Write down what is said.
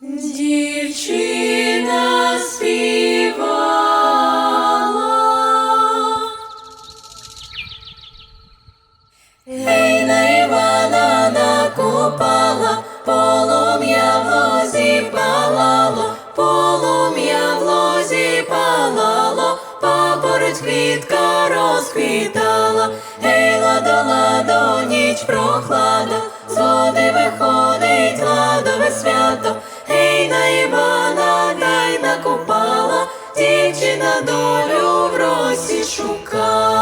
Дівчина співала. Гей на Івана накупала, полум'я в лозі палало, полум'я в лозі палало, папороть квітка розквітала, гей ладала до ніч прохлада, з води виходила. Дівчина долю в росі шукала.